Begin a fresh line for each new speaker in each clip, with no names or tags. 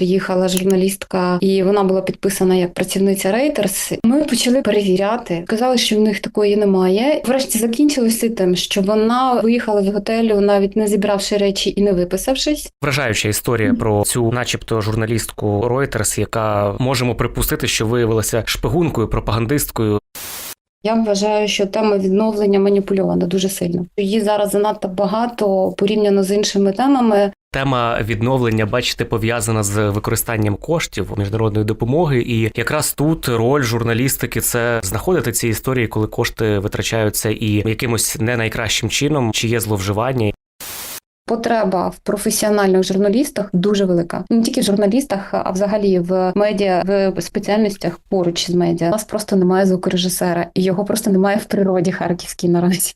приїхала журналістка, і вона була підписана як працівниця Reuters. Ми почали перевіряти. Казали, що в них такої немає. Врешті закінчилося тим, що вона виїхала з готелю, навіть не зібравши речі і не виписавшись.
Вражаюча історія про цю, начебто, журналістку Reuters, яка можемо припустити, що виявилася шпигункою, пропагандисткою.
Я вважаю, що тема відновлення маніпульована дуже сильно. Її зараз занадто багато порівняно з іншими темами.
Тема відновлення, бачите, пов'язана з використанням коштів міжнародної допомоги, і якраз тут роль журналістики це знаходити ці історії, коли кошти витрачаються і якимось не найкращим чином, чи є зловживання.
Потреба в професіональних журналістах дуже велика. Не тільки в журналістах, а взагалі в медіа в спеціальностях поруч з медіа. У нас просто немає звукорежисера, і його просто немає в природі харківській наразі.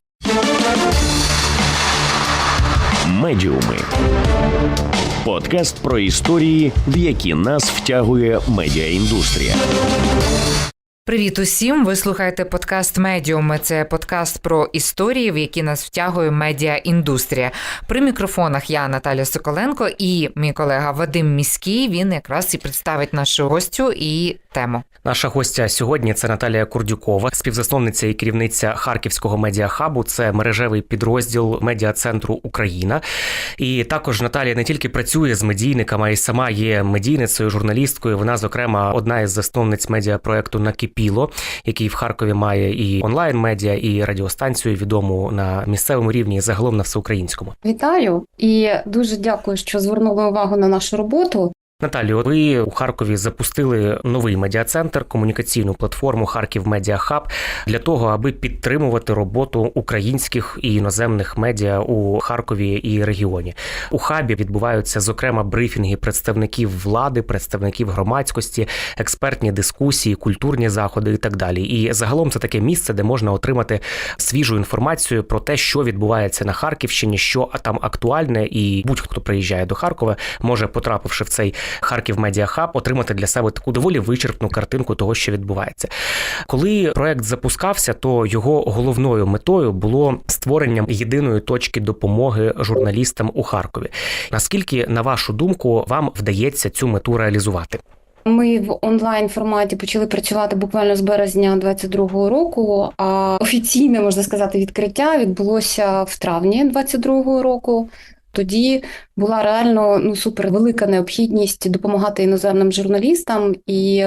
Медіуми. Подкаст про історії, в які нас втягує медіаіндустрія.
Привіт усім! Ви слухаєте подкаст Медіуми. Це подкаст про історії, в які нас втягує медіаіндустрія. При мікрофонах я Наталя Соколенко і мій колега Вадим Міський. Він якраз і представить нашу гостю і тему.
Наша гостя сьогодні це Наталія Курдюкова, співзасновниця і керівниця Харківського медіахабу. Це мережевий підрозділ медіа-центру Україна. І також Наталія не тільки працює з медійниками, а й сама є медійницею, журналісткою. Вона, зокрема, одна із засновниць медіапроекту Накипіло, який в Харкові має і онлайн медіа, і радіостанцію відому на місцевому рівні, і загалом на всеукраїнському.
Вітаю і дуже дякую, що звернули увагу на нашу роботу.
Наталію, ви у Харкові запустили новий медіа-центр, комунікаційну платформу Харків Медіа Хаб для того, аби підтримувати роботу українських і іноземних медіа у Харкові і регіоні. У хабі відбуваються зокрема брифінги представників влади, представників громадськості, експертні дискусії, культурні заходи і так далі. І загалом це таке місце, де можна отримати свіжу інформацію про те, що відбувається на Харківщині, що там актуальне, і будь-хто приїжджає до Харкова, може, потрапивши в цей Харків Медіа Хаб, отримати для себе таку доволі вичерпну картинку того, що відбувається. Коли проект запускався, то його головною метою було створення єдиної точки допомоги журналістам у Харкові. Наскільки, на вашу думку, вам вдається цю мету реалізувати?
Ми в онлайн форматі почали працювати буквально з березня 22-го року. А офіційне можна сказати відкриття відбулося в травні 22-го року. Тоді була реально ну супер велика необхідність допомагати іноземним журналістам і.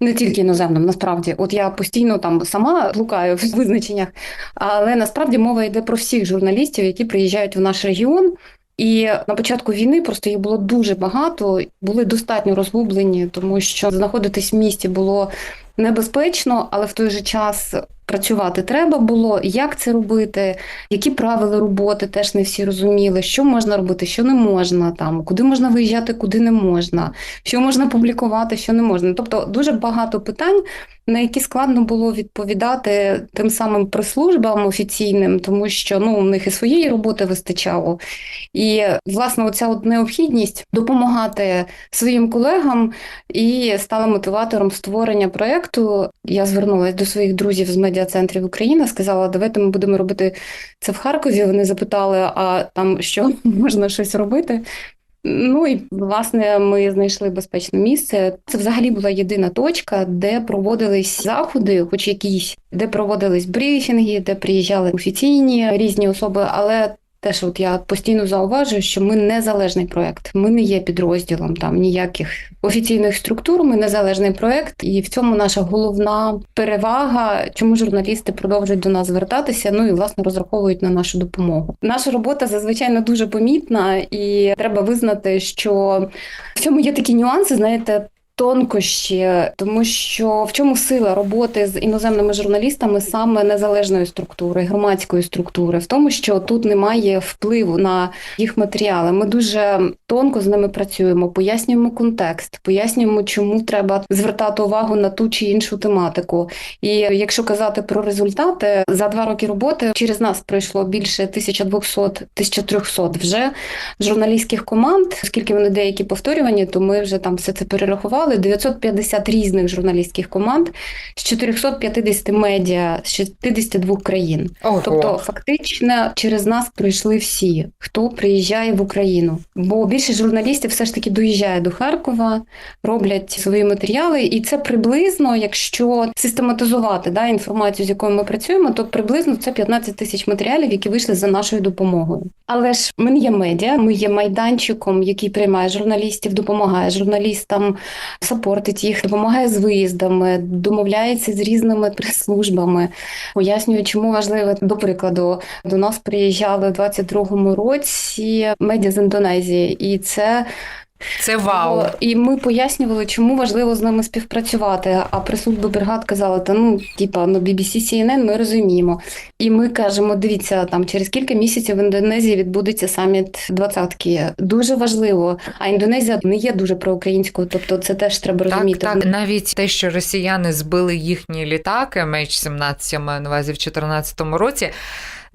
Не тільки іноземним, насправді, от я постійно там сама блукаю в визначеннях, але насправді мова йде про всіх журналістів, які приїжджають в наш регіон. І на початку війни просто їх було дуже багато, були достатньо розгублені, тому що знаходитись в місті було небезпечно, але в той же час працювати треба було. Як це робити? Які правила роботи теж не всі розуміли, що можна робити, що не можна, там куди можна виїжджати, куди не можна, що можна публікувати, що не можна. Тобто дуже багато питань. На які складно було відповідати тим самим прес-службам офіційним, тому що ну у них і своєї роботи вистачало. І власне, оця от необхідність допомагати своїм колегам і стала мотиватором створення проєкту. Я звернулася до своїх друзів з медіа-центрів України, сказала, давайте ми будемо робити це в Харкові. Вони запитали, а там що можна щось робити. Ну і власне ми знайшли безпечне місце. Це взагалі була єдина точка, де проводились заходи, хоч якісь, де проводились брифінги, де приїжджали офіційні різні особи, але Теж от я постійно зауважую, що ми незалежний проект. Ми не є підрозділом там ніяких офіційних структур. Ми незалежний проект, і в цьому наша головна перевага, чому журналісти продовжують до нас звертатися. Ну і власне розраховують на нашу допомогу. Наша робота зазвичай не дуже помітна, і треба визнати, що в цьому є такі нюанси. Знаєте, тонкощі, тому що в чому сила роботи з іноземними журналістами саме незалежної структури, громадської структури, в тому, що тут немає впливу на їх матеріали. Ми дуже тонко з ними працюємо, пояснюємо контекст, пояснюємо, чому треба звертати увагу на ту чи іншу тематику. І якщо казати про результати, за два роки роботи через нас пройшло більше 1200-1300 вже журналістських команд, оскільки вони деякі повторювані, то ми вже там все це перерахували працювали 950 різних журналістських команд з 450 медіа з 62 країн.
Ого.
Тобто, фактично, через нас прийшли всі, хто приїжджає в Україну. Бо більшість журналістів все ж таки доїжджає до Харкова, роблять свої матеріали, і це приблизно, якщо систематизувати да, інформацію, з якою ми працюємо, то приблизно це 15 тисяч матеріалів, які вийшли за нашою допомогою. Але ж ми не є медіа, ми є майданчиком, який приймає журналістів, допомагає журналістам, сапортить їх, допомагає з виїздами, домовляється з різними прес-службами, пояснює, чому важливо. До прикладу, до нас приїжджали у 22-му році медіа з Індонезії, і це
Це вау.
І ми пояснювали, чому важливо з ними співпрацювати. А прислужби бригад казали, та ну, типа, ну BBC, CNN, ми розуміємо. І ми кажемо: дивіться, там через кілька місяців в Індонезії відбудеться саміт двадцятки. Дуже важливо. А Індонезія не є дуже проукраїнською, тобто це теж треба
Так,
розуміти.
так, навіть те, що росіяни збили їхні літаки, MH17, я маю на увазі в 2014 році.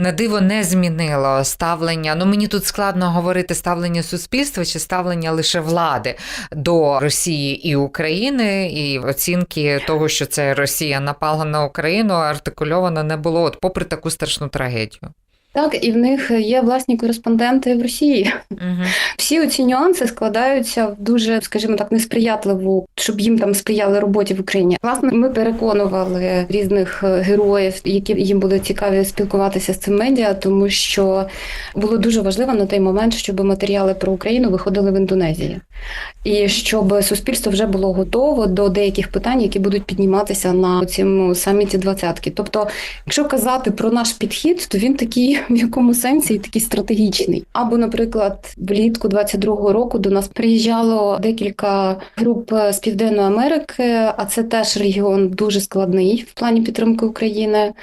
На диво не змінило ставлення. Ну мені тут складно говорити ставлення суспільства чи ставлення лише влади до Росії і України, і оцінки того, що це Росія напала на Україну, артикульовано не було, от попри таку страшну трагедію.
Так, і в них є власні кореспонденти в Росії.
Угу.
Всі ці нюанси складаються в дуже, скажімо так, несприятливу, щоб їм там сприяли роботі в Україні. Власне, ми переконували різних е, героїв, які їм було цікаві спілкуватися з цим медіа, тому що було дуже важливо на той момент, щоб матеріали про Україну виходили в Індонезії, і щоб суспільство вже було готово до деяких питань, які будуть підніматися на цьому саміті двадцятки. Тобто, якщо казати про наш підхід, то він такий в якому сенсі і такий стратегічний. Або, наприклад, влітку 22-го року до нас приїжджало декілька груп з Південної Америки, а це теж регіон дуже складний в плані підтримки України.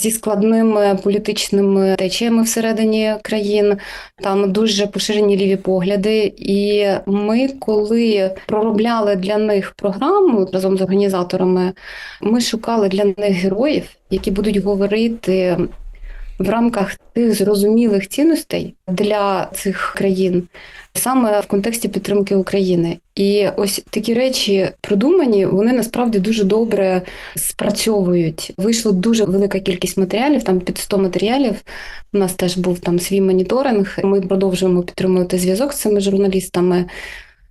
Зі складними політичними течіями всередині країн, там дуже поширені ліві погляди. І ми, коли проробляли для них програму разом з організаторами, ми шукали для них героїв, які будуть говорити в рамках тих зрозумілих цінностей для цих країн, саме в контексті підтримки України. І ось такі речі продумані, вони насправді дуже добре спрацьовують. Вийшло дуже велика кількість матеріалів, там під 100 матеріалів. У нас теж був там свій моніторинг. Ми продовжуємо підтримувати зв'язок з цими журналістами.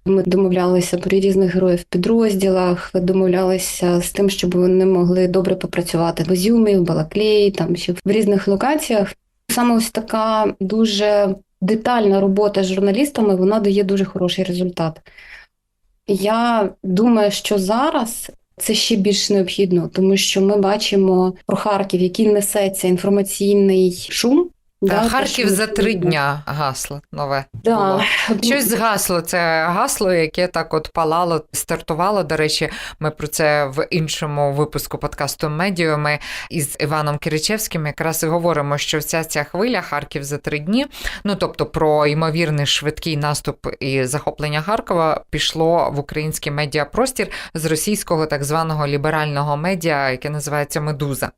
Ми домовлялися про різних героїв в підрозділах, домовлялися з тим, щоб вони могли добре попрацювати в Ізюмі, в Балаклеї, там ще в різних локаціях. Саме ось така дуже детальна робота з журналістами вона дає дуже хороший результат. Я думаю, що зараз це ще більш необхідно, тому що ми бачимо про Харків, який несеться інформаційний шум. Да,
Харків за три дня гасло нове.
Да.
було. Щось згасло. Це гасло, яке так от палало, стартувало. До речі, ми про це в іншому випуску подкасту Медіуми із Іваном Киричевським якраз і говоримо, що вся ця хвиля Харків за три дні. Ну тобто про ймовірний швидкий наступ і захоплення Харкова пішло в український медіапростір з російського так званого ліберального медіа, яке називається Медуза.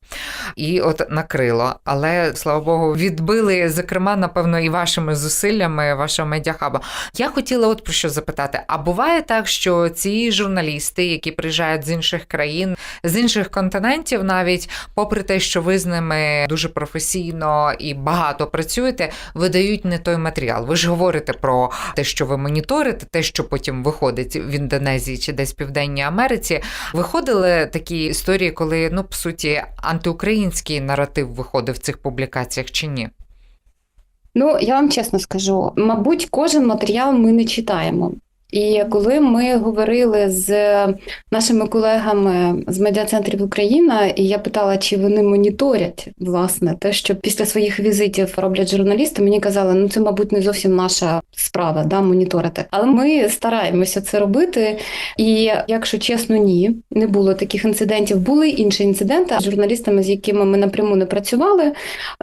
І от накрило. Але слава Богу, відбили, зокрема, напевно, і вашими зусиллями вашого медіахаба. Я хотіла от про що запитати: а буває так, що ці журналісти, які приїжджають з інших країн, з інших континентів, навіть попри те, що ви з ними дуже професійно і багато працюєте, видають не той матеріал. Ви ж говорите про те, що ви моніторите, те, що потім виходить в Індонезії чи десь в Південній Америці. Виходили такі історії, коли ну по суті антиукраїнський наратив виходив в цих публікаціях чи ні?
Ну, я вам чесно скажу, мабуть, кожен матеріал ми не читаємо. І коли ми говорили з нашими колегами з медіа-центрів Україна, і я питала, чи вони моніторять власне те, що після своїх візитів роблять журналісти, мені казали, ну це, мабуть, не зовсім наша справа, да, моніторити. Але ми стараємося це робити. І якщо чесно, ні, не було таких інцидентів. Були інші інциденти з журналістами, з якими ми напряму не працювали.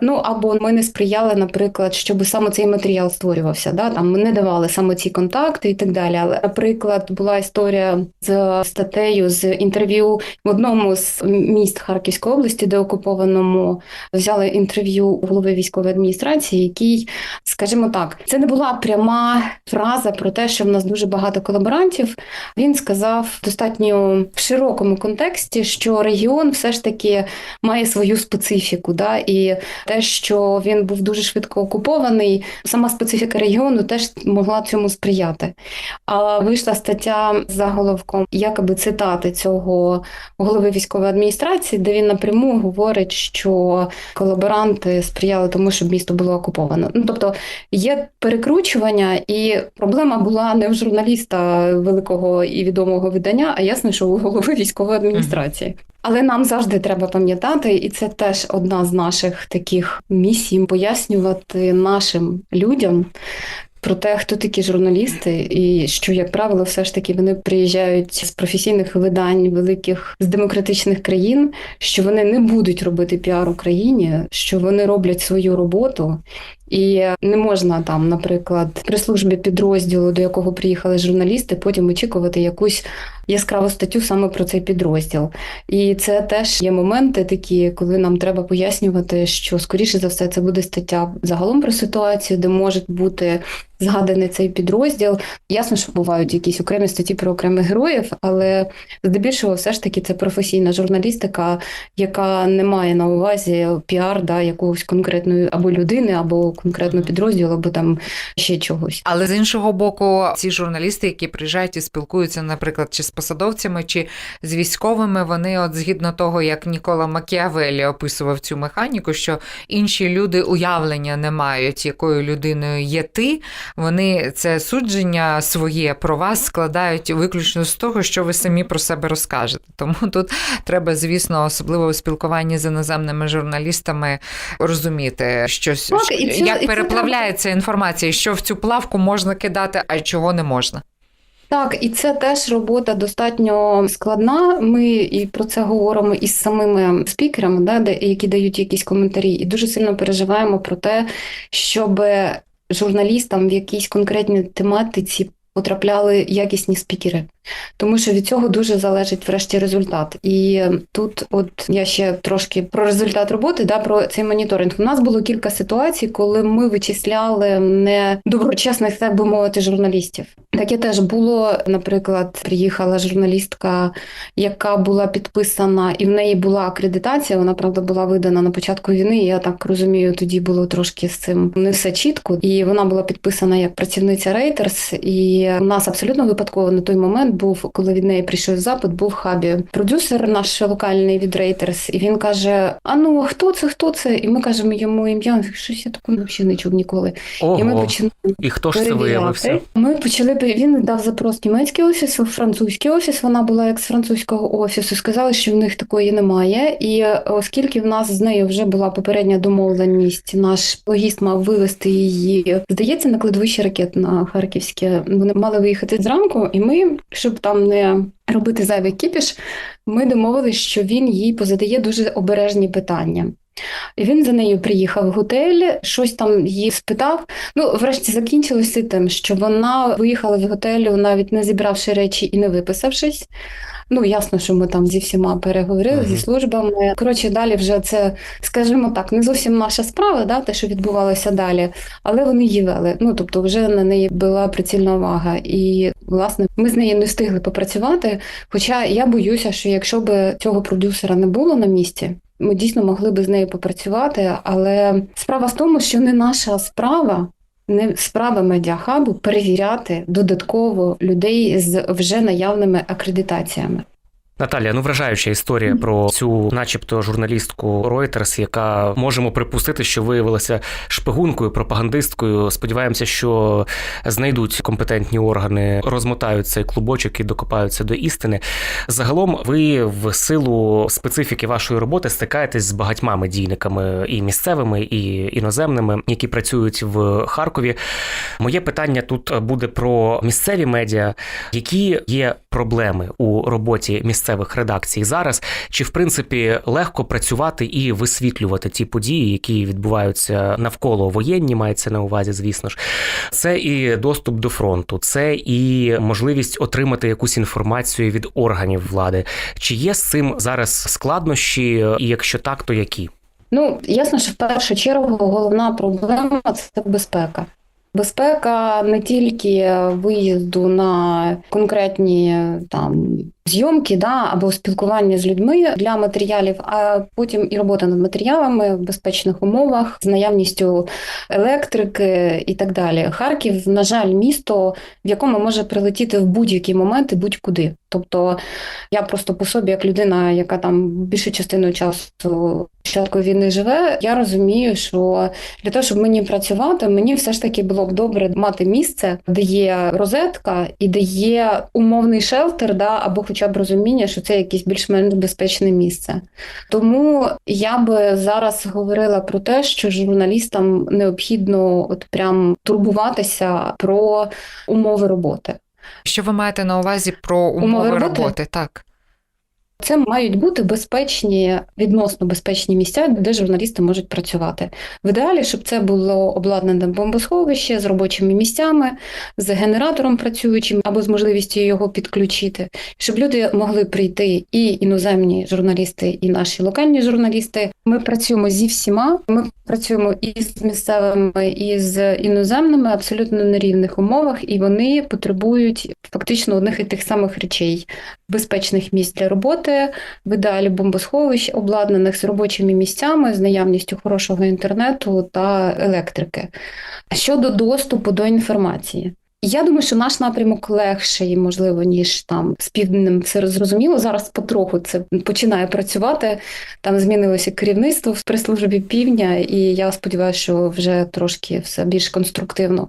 Ну або ми не сприяли, наприклад, щоб саме цей матеріал створювався. Да? Там ми не давали саме ці контакти і так далі. Далі. Наприклад, була історія з статтею з інтерв'ю в одному з міст Харківської області, де окупованому взяли інтерв'ю голови військової адміністрації, який, скажімо так, це не була пряма фраза про те, що в нас дуже багато колаборантів. Він сказав достатньо в широкому контексті, що регіон все ж таки має свою специфіку, да, і те, що він був дуже швидко окупований, сама специфіка регіону теж могла цьому сприяти. А вийшла стаття з заголовком якоби цитати цього голови військової адміністрації, де він напряму говорить, що колаборанти сприяли тому, щоб місто було окуповано. Ну тобто є перекручування, і проблема була не в журналіста великого і відомого видання, а ясно, що у голови військової адміністрації. Але нам завжди треба пам'ятати, і це теж одна з наших таких місій пояснювати нашим людям. Про те, хто такі журналісти, і що, як правило, все ж таки вони приїжджають з професійних видань великих з демократичних країн, що вони не будуть робити піар Україні, що вони роблять свою роботу, і не можна там, наприклад, при службі підрозділу, до якого приїхали журналісти, потім очікувати якусь яскраву статтю саме про цей підрозділ. І це теж є моменти такі, коли нам треба пояснювати, що скоріше за все це буде стаття загалом про ситуацію, де може бути згаданий цей підрозділ. Ясно, що бувають якісь окремі статті про окремих героїв, але здебільшого, все ж таки, це професійна журналістика, яка не має на увазі піар да, якогось конкретної або людини, або конкретного підрозділу, або там ще чогось.
Але з іншого боку, ці журналісти, які приїжджають і спілкуються, наприклад, чи з посадовцями, чи з військовими, вони, от згідно того, як Нікола Макіавеллі описував цю механіку, що інші люди уявлення не мають, якою людиною є ти. Вони це судження своє про вас складають виключно з того, що ви самі про себе розкажете. Тому тут треба, звісно, особливо у спілкуванні з іноземними журналістами розуміти, щось
Так, і це-
як переплавляється інформація, що в цю плавку можна кидати, а чого не можна.
Так, і це теж робота достатньо складна. Ми і про це говоримо із самими спікерами, да, де, які дають якісь коментарі, і дуже сильно переживаємо про те, щоб журналістам в якійсь конкретній тематиці потрапляли якісні спікери. Тому що від цього дуже залежить врешті результат. І тут, от я ще трошки про результат роботи, да, про цей моніторинг. У нас було кілька ситуацій, коли ми вичисляли не доброчесних, так би мовити, журналістів. Таке теж було. Наприклад, приїхала журналістка, яка була підписана, і в неї була акредитація. Вона правда була видана на початку війни. Я так розумію, тоді було трошки з цим не все чітко. І вона була підписана як працівниця Reuters, І у нас абсолютно випадково на той момент був, коли від неї прийшов запит, був в хабі продюсер наш локальний від Reuters, і він каже: А ну хто це? Хто це? І ми кажемо йому ім'я. Щось я такого взагалі не чув ніколи. І ми
Ого,
почали
і хто ж це виявився?
Ми почали він дав запрос в німецький офіс, французький офіс. Вона була як з французького офісу. Сказали, що в них такої немає. І е, оскільки в нас з нею вже була попередня домовленість, наш логіст мав вивезти її, здається, на кладовище ракет на Харківське. Вони мали виїхати зранку, і ми, щоб там не робити зайвий кіпіш, ми домовились, що він їй позадає дуже обережні питання. І він за нею приїхав в готель, щось там її спитав. Ну, врешті закінчилося тим, що вона виїхала з готелю, навіть не зібравши речі і не виписавшись. Ну, ясно, що ми там зі всіма переговорили,
Мгм.
зі службами. Коротше, далі вже це, скажімо так, не зовсім наша справа, да, те, що відбувалося далі, але вони її вели. Ну, тобто, вже на неї була прицільна увага. І, власне, ми з нею не встигли попрацювати. Хоча я боюся, що якщо б цього продюсера не було на місці, ми дійсно могли би з нею попрацювати, але справа в тому, що не наша справа, не справа медіахабу перевіряти додатково людей з вже наявними акредитаціями.
Наталія, ну вражаюча історія про цю, начебто, журналістку Reuters, яка можемо припустити, що виявилася шпигункою, пропагандисткою. Сподіваємося, що знайдуть компетентні органи, розмотають цей клубочок і докопаються до істини. Загалом, ви в силу специфіки вашої роботи стикаєтесь з багатьма медійниками і місцевими, і іноземними, які працюють в Харкові. Моє питання тут буде про місцеві медіа, які є проблеми у роботі місцевих редакцій зараз? Чи в принципі легко працювати і висвітлювати ті події, які відбуваються навколо воєнні, мається на увазі, звісно ж, це і доступ до фронту, це і можливість отримати якусь інформацію від органів влади. Чи є з цим зараз складнощі, і якщо так, то які?
Ну, ясно, що в першу чергу головна проблема це безпека. Безпека не тільки виїзду на конкретні там зйомки, да, або спілкування з людьми для матеріалів, а потім і робота над матеріалами в безпечних умовах з наявністю електрики і так далі. Харків, на жаль, місто, в якому може прилетіти в будь-який момент і будь-куди. Тобто я просто по собі, як людина, яка там більшу частину часу початку війни живе, я розумію, що для того, щоб мені працювати, мені все ж таки було б добре мати місце, де є розетка і де є умовний шелтер, да, або хоча б розуміння, що це якесь більш-менш безпечне місце. Тому я би зараз говорила про те, що журналістам необхідно от прям турбуватися про умови роботи.
Що ви маєте на увазі про умови,
Умови роботи?
роботи? Так.
Це мають бути безпечні, відносно безпечні місця, де журналісти можуть працювати. В ідеалі, щоб це було обладнане бомбосховище з робочими місцями, з генератором працюючим або з можливістю його підключити, щоб люди могли прийти і іноземні журналісти, і наші локальні журналісти. Ми працюємо зі всіма. Ми працюємо і з місцевими, і з іноземними абсолютно на рівних умовах, і вони потребують фактично одних і тих самих речей: безпечних місць для роботи в ідеалі бомбосховищ, обладнаних з робочими місцями, з наявністю хорошого інтернету та електрики. Щодо доступу до інформації. Я думаю, що наш напрямок легший, можливо, ніж там з південним все зрозуміло. Зараз потроху це починає працювати. Там змінилося керівництво в прес-службі півдня, і я сподіваюся, що вже трошки все більш конструктивно.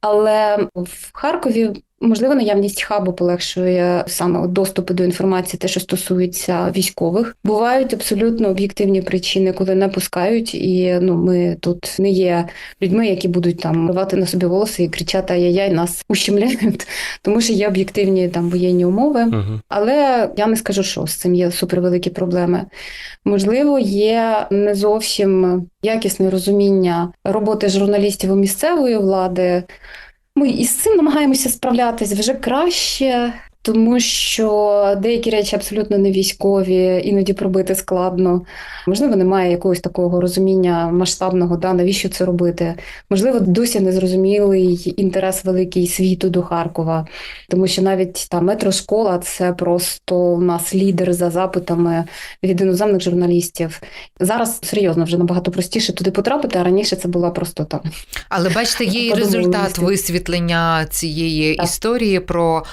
Але в Харкові можливо наявність хабу полегшує саме от доступу до інформації, те, що стосується військових. Бувають абсолютно об'єктивні причини, коли не пускають, і ну ми тут не є людьми, які будуть там рвати на собі волоси і кричати ай-яй, нас ущемляють, тому що є об'єктивні там воєнні умови.
Угу.
Але я не скажу, що з цим є супервеликі проблеми. Можливо, є не зовсім якісне розуміння роботи журналістів у місцевої влади. Ми із цим намагаємося справлятись вже краще, тому що деякі речі абсолютно не військові, іноді пробити складно. Можливо, немає якогось такого розуміння масштабного, да, навіщо це робити. Можливо, досі не зрозумілий інтерес великий світу до Харкова, тому що навіть та метрошкола це просто у нас лідер за запитами від іноземних журналістів. Зараз серйозно вже набагато простіше туди потрапити, а раніше це була просто там
Але бачите, є і результат висвітлення цієї
Так.
історії про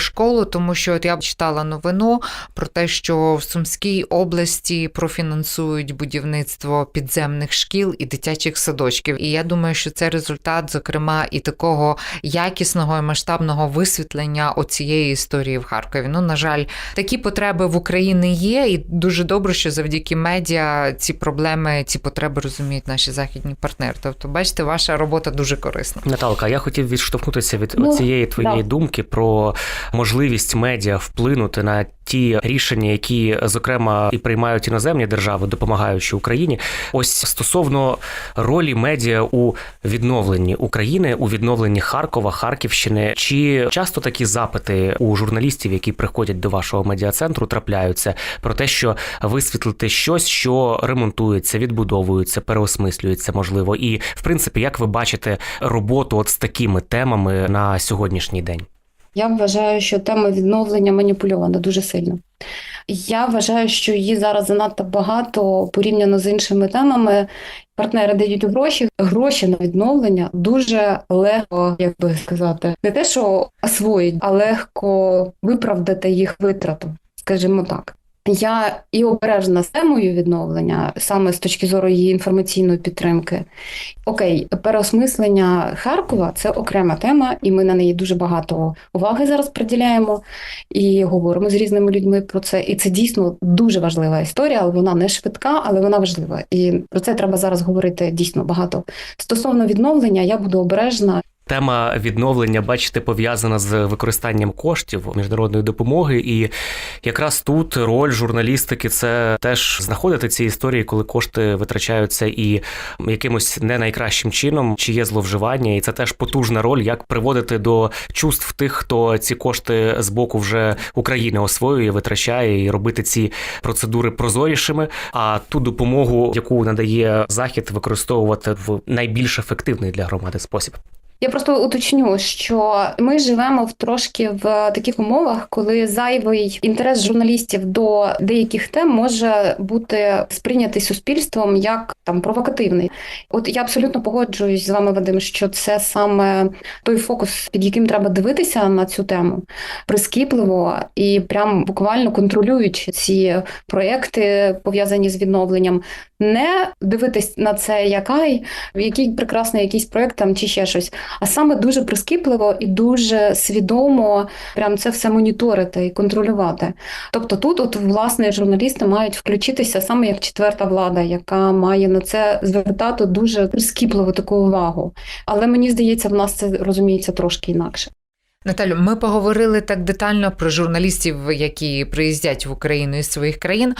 метрошколу, тому що от я читала новину про те, що в Сумській області профінансують будівництво підземних шкіл і дитячих садочків. І я думаю, що це результат, зокрема, і такого якісного і масштабного висвітлення оцієї історії в Харкові. Ну, на жаль, такі потреби в Україні є, і дуже добре, що завдяки медіа ці проблеми, ці потреби розуміють наші західні партнери. Тобто, бачите, ваша робота дуже корисна.
Наталка, я хотів відштовхнутися від
Ну,
цієї твоєї
да.
думки про можливість медіа вплинути на ті рішення, які зокрема і приймають іноземні держави, допомагаючи Україні. Ось стосовно ролі медіа у відновленні України, у відновленні Харкова, Харківщини. Чи часто такі запити у журналістів, які приходять до вашого медіа-центру, трапляються про те, що висвітлити щось, що ремонтується, відбудовується, переосмислюється, можливо, і в принципі, як ви бачите роботу от з такими темами на сьогоднішній день?
Я вважаю, що тема відновлення маніпульована дуже сильно. Я вважаю, що її зараз занадто багато порівняно з іншими темами. Партнери дають гроші. Гроші на відновлення дуже легко, як би сказати, не те, що освоїть, а легко виправдати їх витрату, скажімо так. Я і обережна з темою відновлення, саме з точки зору її інформаційної підтримки. Окей, переосмислення Харкова це окрема тема, і ми на неї дуже багато уваги зараз приділяємо і говоримо з різними людьми про це. І це дійсно дуже важлива історія, але вона не швидка, але вона важлива. І про це треба зараз говорити дійсно багато. Стосовно відновлення, я буду обережна.
Тема відновлення, бачите, пов'язана з використанням коштів міжнародної допомоги. І якраз тут роль журналістики це теж знаходити ці історії, коли кошти витрачаються і якимось не найкращим чином, чи є зловживання, і це теж потужна роль, як приводити до чувств тих, хто ці кошти з боку вже України освоює, витрачає, і робити ці процедури прозорішими. А ту допомогу, яку надає захід, використовувати в найбільш ефективний для громади спосіб.
Я просто уточню, що ми живемо в трошки в таких умовах, коли зайвий інтерес журналістів до деяких тем може бути сприйнятий суспільством як там провокативний. От я абсолютно погоджуюсь з вами, Вадим, що це саме той фокус, під яким треба дивитися на цю тему прискіпливо і прям буквально контролюючи ці проекти, пов'язані з відновленням, не дивитись на це як ай, який прекрасний якийсь проект там чи ще щось а саме дуже прискіпливо і дуже свідомо прям це все моніторити і контролювати. Тобто тут, от власне, журналісти мають включитися саме як четверта влада, яка має на це звертати дуже прискіпливо таку увагу. Але мені здається, в нас це розуміється трошки інакше.
Наталю, ми поговорили так детально про журналістів, які приїздять в Україну із своїх країн.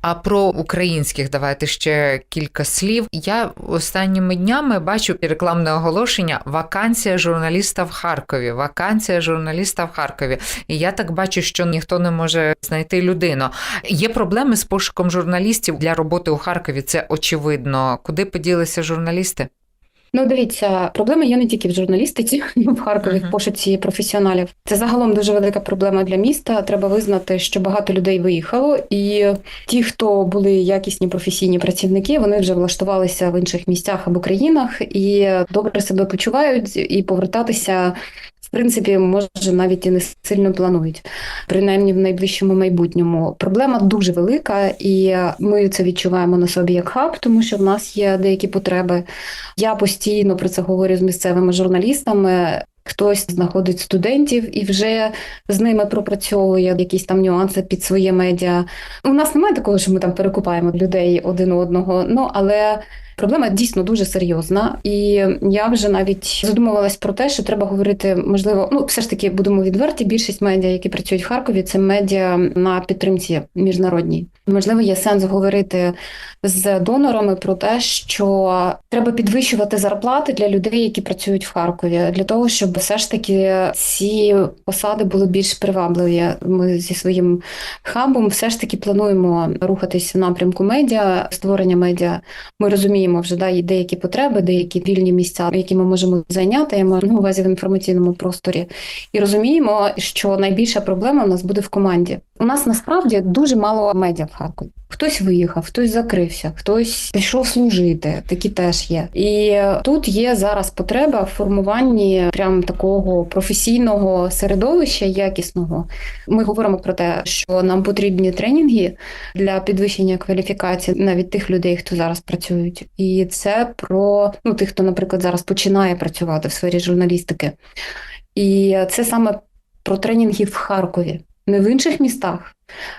А про українських давайте ще кілька слів. Я останніми днями бачу рекламне оголошення Вакансія журналіста в Харкові. Вакансія журналіста в Харкові. І я так бачу, що ніхто не може знайти людину. Є проблеми з пошуком журналістів для роботи у Харкові. Це очевидно. Куди поділися журналісти?
Ну, дивіться, проблема є не тільки в журналістиці в Харкові, в пошуці професіоналів. Це загалом дуже велика проблема для міста. Треба визнати, що багато людей виїхало, і ті, хто були якісні професійні працівники, вони вже влаштувалися в інших місцях або країнах і добре себе почувають і повертатися. В принципі, може навіть і не сильно планують, принаймні в найближчому майбутньому. Проблема дуже велика, і ми це відчуваємо на собі як хаб, тому що в нас є деякі потреби. Я постійно про це говорю з місцевими журналістами. Хтось знаходить студентів і вже з ними пропрацьовує якісь там нюанси під своє медіа. У нас немає такого, що ми там перекупаємо людей один одного. Ну але проблема дійсно дуже серйозна. І я вже навіть задумувалась про те, що треба говорити, можливо, ну все ж таки будемо відверті. Більшість медіа, які працюють в Харкові, це медіа на підтримці міжнародній. Можливо, є сенс говорити з донорами про те, що треба підвищувати зарплати для людей, які працюють в Харкові, для того, щоб все ж таки ці посади були більш привабливі. Ми зі своїм хабом все ж таки плануємо рухатись в напрямку медіа, створення медіа. Ми розуміємо вже да, деякі потреби, деякі вільні місця, які ми можемо зайняти. Я маю на увазі в інформаційному просторі, і розуміємо, що найбільша проблема у нас буде в команді. У нас насправді дуже мало медіа в Харкові. Хтось виїхав, хтось закрився, хтось пішов служити. Такі теж є. І тут є зараз потреба в формуванні прям такого професійного середовища якісного. Ми говоримо про те, що нам потрібні тренінги для підвищення кваліфікації навіть тих людей, хто зараз працюють. І це про ну тих, хто, наприклад, зараз починає працювати в сфері журналістики. І це саме про тренінги в Харкові, не в інших містах,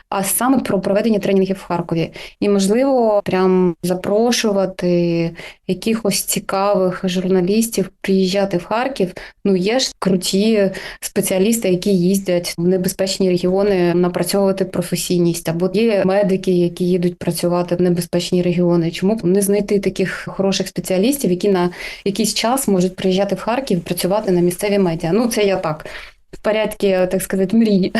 а саме про проведення тренінгів в Харкові. І, можливо, прям запрошувати якихось цікавих журналістів приїжджати в Харків. Ну, є ж круті спеціалісти, які їздять в небезпечні регіони напрацьовувати професійність. Або є медики, які їдуть працювати в небезпечні регіони. Чому б не знайти таких хороших спеціалістів, які на якийсь час можуть приїжджати в Харків, працювати на місцеві медіа? Ну, це я так. В порядку, так сказати, мрії.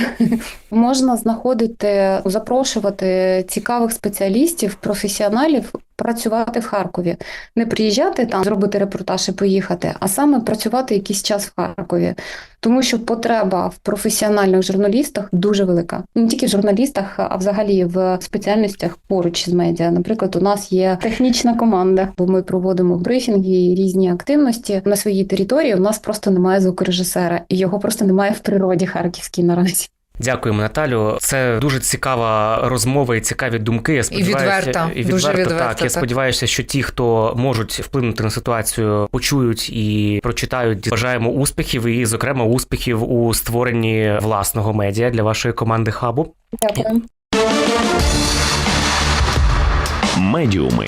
Можна знаходити, запрошувати цікавих спеціалістів, професіоналів працювати в Харкові. Не приїжджати там, зробити репортаж і поїхати, а саме працювати якийсь час в Харкові. Тому що потреба в професіональних журналістах дуже велика. Не тільки в журналістах, а взагалі в спеціальностях поруч з медіа. Наприклад, у нас є технічна команда, бо ми проводимо брифінги і різні активності на своїй території. У нас просто немає звукорежисера, і його просто немає в природі харківській наразі.
Дякуємо, Наталю. Це дуже цікава розмова і цікаві думки. Я сподіваюся,
відверта,
і
дуже відверта,
так. Я сподіваюся, що ті, хто можуть вплинути на ситуацію, почують і прочитають. Бажаємо успіхів і, зокрема, успіхів у створенні власного медіа для вашої команди хабу.
Дякую.
Медіуми.